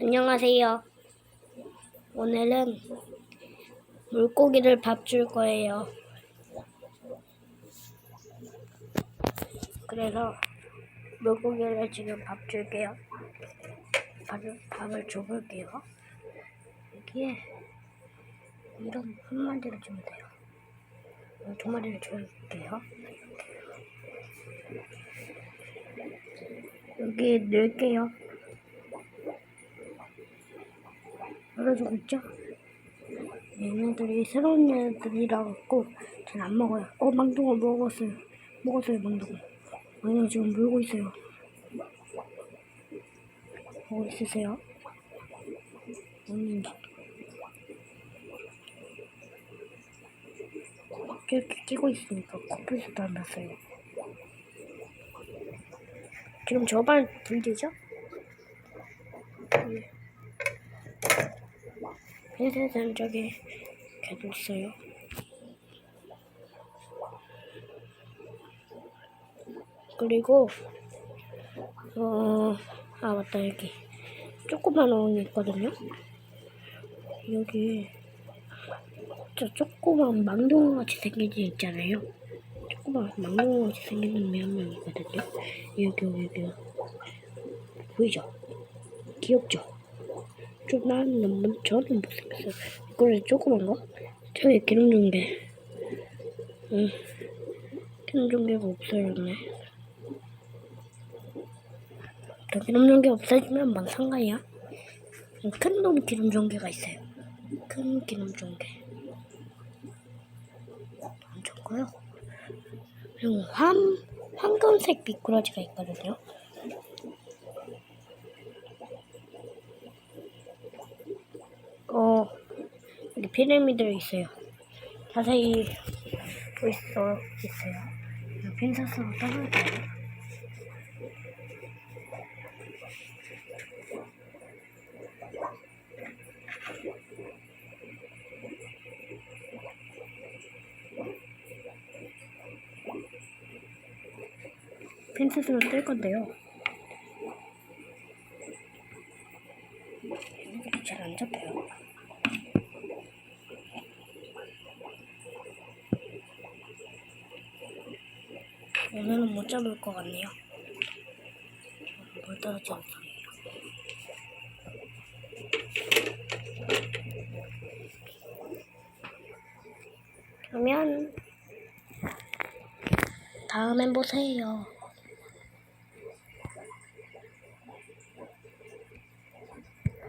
안녕하세요. 오늘은 물고기를 밥 줄 거예요. 그래서 물고기를 지금 밥 줄게요. 밥을, 밥을 줘볼게요. 여기에 이런 한 마리를 주면 돼요. 어, 두 마리를 줄게요. 여기 넣을게요. 열어주고 있죠? 얘네들이 새로운 애들이라 갖고 전 안 먹어요. 어, 망둥어 먹었어요. 먹었어요, 망둥어. 망둥어 지금 물고 있어요. 보고 있으세요? 없는지. 이렇게 끼고 있으니까 커플수도 안 났어요. 지금 저반 불되죠? 펜셋은 저기 계속 있어요. 그리고 어, 아 맞다 여기 조그만 어항이 있거든요. 여기 저 조그만 망둥어 같이 생긴 애 있잖아요. 조그만 망둥어 같이 생긴 놈이 한 명 있거든요. 여기 여기 여기 보이죠? 귀엽죠? 좀 나는 너무 저는 못생겼어요. 이거는 조그만 거? 저기 기름 종개. 응. 기름 종개가 없어졌네. 더 기름 종개 없어지면 뭔 상관이야? 큰 놈 기름 종개가 있어요. 큰 기름 종개. 엄청 커요. 그리고 황, 황금색 미꾸라지가 있거든요. 어, 여기 피라미드 있어요. 자세히 볼 수 있어요. 핀셋으로 떠볼게요. 핀셋으로 뜰 건데요. 잘 안 잡혀요. 오늘은 못 잡을 것 같네요. 뭘 않소리예요. 그러면 다음엔 보세요.